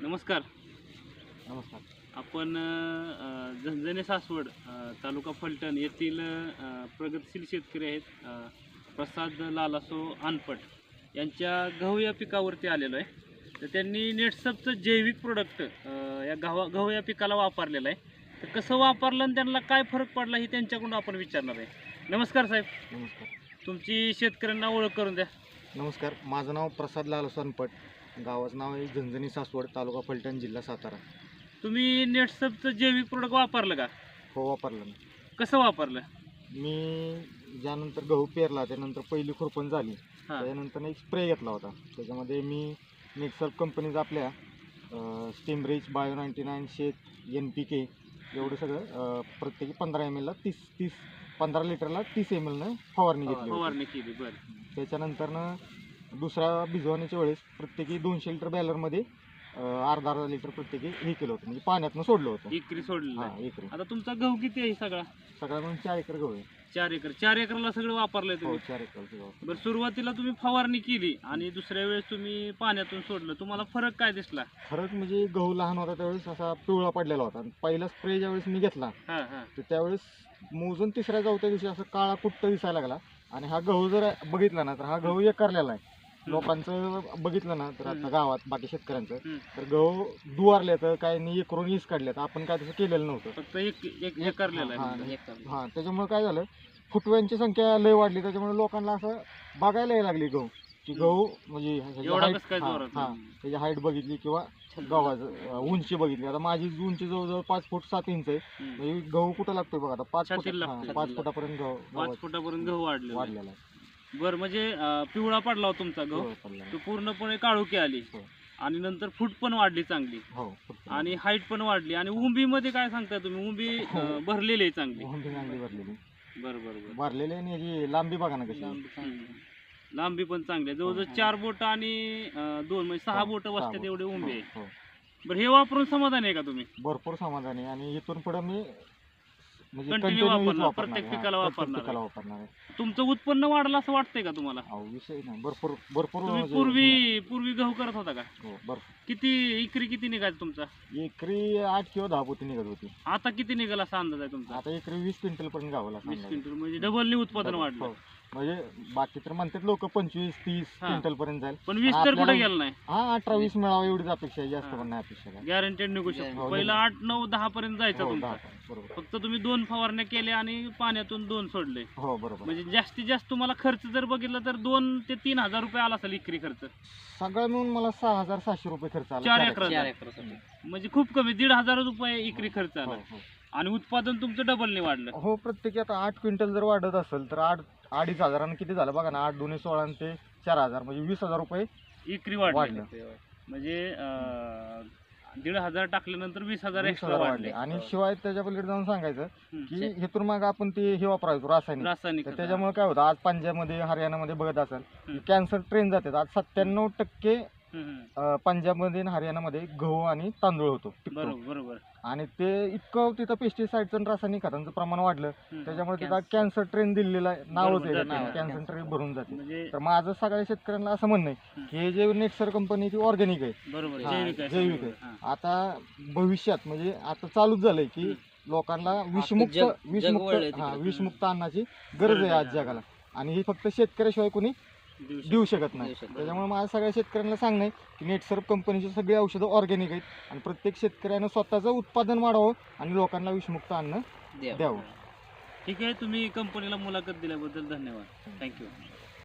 नमस्कार. नमस्कार. आपण झणझणे सासवड तालुका फलटण येथील प्रगतशील शेतकरी आहेत प्रसाद लालासो अनपट यांच्या गहू या पिकावरती आलेलो आहे. तर त्यांनी नेटसपचं जैविक प्रोडक्ट या गव्हा गहू या पिकाला वापरलेलं आहे. तर कसं वापरलं आणि त्यांना काय फरक पडला हे त्यांच्याकडून आपण विचारणार आहे. नमस्कार साहेब. नमस्कार. तुमची शेतकऱ्यांना ओळख करून द्या. नमस्कार. माझं नाव प्रसाद लाल सोनपट गावाचं नाव आहे झंझणी सासवड तालुका फलटण जिल्हा सातारा. तुम्ही नेटसपचं जैविक प्रोडक्ट वापरलं का? हो वापरलं मी. कसं वापरलं? मी ज्यानंतर गहू पेरला त्यानंतर पहिली खुरपण झाली. हां. त्यानंतर एक स्प्रे घेतला होता. त्याच्यामध्ये मी नेक्सल्प कंपनीचं आपल्या स्टीमरिच बायो नाईन्टी नाईन शेत एन पी के एवढं सगळं अं, प्रत्येकी पंधरा एम एलला तीस तीस पंधरा लिटरला तीस एम एलनं फवारणी घेतली होती. फवारणी केली बरं. त्याच्यानंतरनं दुसऱ्या भिजवण्याच्या वेळेस प्रत्येकी दोनशे लिटर बॅलरमध्ये अर्धा अर्धा लिटर प्रत्येकी हे केलं होतं. म्हणजे पाण्यातनं सोडलं होतं. एकरी हा आहे. एकरी. आता तुमचा गहू किती आहे सगळा? सगळ्या म्हणून चार एकर गहू आहे. चार एकर. चार एकरला सगळं वापरलंय हो तुम्ही चार एकर गहू बरं सुरुवातीला तुम्ही फवारणी केली आणि दुसऱ्या वेळेस तुम्ही पाण्यातून सोडलं. तुम्हाला फरक काय दिसला? खरंच म्हणजे गहू लहान होता त्यावेळेस असा पिवळा पडलेला होता. आणि पहिला स्प्रे ज्यावेळेस मी घेतला हा हा. तर त्यावेळेस मोजून तिसऱ्या चौथ्या दिवशी असं काळा कुट्ट दिसायला लागला. आणि हा गहू जर बघितला ना तर हा गहू एकरलेला आहे. लोकांचं बघितलं ना तर आता. गावात बाकी शेतकऱ्यांचं. तर गहू दुवारले तर काय नाही एकरून ईस काढले तर आपण काय तसं केलेलं नव्हतं. फक्त एक एक एकरलेला हा, आहे त्याच्यामुळे काय झालं फुटव्यांची संख्या लय वाढली त्याच्यामुळे लोकांना असं बघायला यायला लागली गहू. की गहू म्हणजे ह्याची एवढा height- कसं काय हा, जोरात? हा, त्याची हाईट बघितली किंवा गव्हाचं उंची बघितली. आता माझी उंची जवळजवळ पाच फूट सात इंच आहे. हम्म. म्हणजे गहू कुठं लागतोय बघा आता? पाच फूट हा, लागतोय. पाच फुटापर्यंत गहू पाच गव्हाचं फुटापर्यंत गहू वाढले वाढलेला आहे. बरं म्हणजे अं, पिवळा पडला होता तुमचा गहू. तो पूर्णपणे काळोखी आली हो. आणि नंतर फूट पण वाढली चांगली हो आणि हाईट पण वाढली आणि उंबीमध्ये काय सांगताय तुम्ही उंबी हो. अं, भरलेली आहे चांगली चांगली भरलेली बरं बरं बरं भरलेली आणि याची लांबी बघा ना कशी. हम्म. लांबी पण चांगली आहे जवळजवळ. चार बोट आणि अं, दोन म्हणजे सहा बोट सहा बसतात बोटं. एवढे उंबे आहे हो, हो. बरं हे वापरून समाधान आहे का तुम्ही भरपूर समाधानी आहे आणि इथून पुढे मी म्हणजे continue हीच वापरणार, वापरणार प्रत्येक आहे. हा, पिकाला प्रत्येक वापरणार पिकाला. वापरणार आहे. तुमचं उत्पन्न वाढलं असं वाटतंय का तुम्हाला? अहो विषय नाही. भरपूर भरपूर तुम्ही म्हणजे- पूर्वी पूर्वी गहू करत होता का? हो भरपूर. किती इकरी किती निघायचा तुमचा? एकरी आठ किंवा दहा पोती निघत होती. आता किती निघाला असा अंदाज आहे तुमचा? आता एकरी वीस क्विंटल पर्यंत गावाला वीस. क्विंटल. म्हणजे डबलनी उत्पादन हो. वाढलं. म्हणजे बाकी तर म्हणतात लोक पंचवीस तीस हा. क्विंटल पर्यंत जाईल. पण वीस तर कुठे गेलं नाही? हा अठरा वीस मिळावं एवढीच अपेक्षा आहे. जास्त हा. पण नाही अपेक्षा काय. गॅरंटेड निघू शकतो. हो, पहिला निघू. आठ नऊ दहा पर्यंत जायचा हो तुमचा. पण, बरोबर. फक्त तुम्ही दोन फवारण्या केल्या आणि पाण्यातून दोन सोडले. हो बरोबर. म्हणजे जास्तीत जास्त तुम्हाला खर्च जर बघितला तर दोन ते तीन हजार रुपये आला असेल इकरी खर्च. सगळं मिळून मला सहा हजार सहाशे रुपये खर्च आला. चार चार एकराचा. म्हणजे खूप कमी दीड हजार रुपये इकरी खर्च हो, आला. हो. आणि उत्पादन तुमचं डबलने वाढलं. हो प्रत्येकी आता आठ क्विंटल जर वाढत असेल तर आठ अडीच हजारानं किती झालं? बघा ना आठ दोन्ही सोळा आणि ते चार हजार म्हणजे वीस हजार रुपये इकरी वाढली. वाढलं. म्हणजे अं, दीड हजार टाकल्यानंतर वीस हजार वीस एक्स्ट्रा हजार वाढले वाढले आणि शिवाय त्याच्या पलीकडे जाऊन सांगायचं हम्म. की हेतून मग आपण ते हे वापरायचो रासायनिक रासायनिक तर खतं. त्याच्यामुळे काय होतं आज पंजाबमध्ये हरियाणामध्ये बघत असाल हम्म. कॅन्सर ट्रेन जातात आज सत्त्याण्णव टक्के. अं, पंजाबमध्ये आणि हरियाणामध्ये गहू आणि तांदूळ होतो पिकतो. बरोबर बरोबर आणि ते इतकं तिथं पेस्टिसाइडचं आणि रासायनिक खतांचं प्रमाण वाढलं हम्म. त्याच्यामुळे तिथं कॅन्सर ट्रेन दिलेला आहे जाते. कॅन्सर ट्रेन भरून जाते म्हणजे तर माझं सगळ्या शेतकऱ्यांना असं म्हणणं आहे की हे जे नेक्सर कंपनी ती ऑर्गॅनिक आहे बरोबर हा, जैविक आहे जैविक. आहे. हा. आता भविष्यात म्हणजे आता चालूच झालंय की. लोकांना विषमुक्त जग- जग विषमुक्त हा. विषमुक्त अन्नाची गरज आहे आज जगाला आणि ही फक्त शेतकऱ्याशिवाय कोणी देऊ शकतो. नाही देऊ शकत नाही. त्याच्यामुळे माझ्या सगळ्या शेतकऱ्यांना सांगणं आहे की नेटसर्फ कंपनीची सगळी औषधं ऑर्गॅनिक आहेत आणि प्रत्येक शेतकऱ्यानं स्वतःचं उत्पादन वाढवावं आणि लोकांना विषमुक्त अन्न द्यावं. द्यावं ठीक आहे तुम्ही कंपनीला मुलाखत दिल्याबद्दल धन्यवाद थँक्यू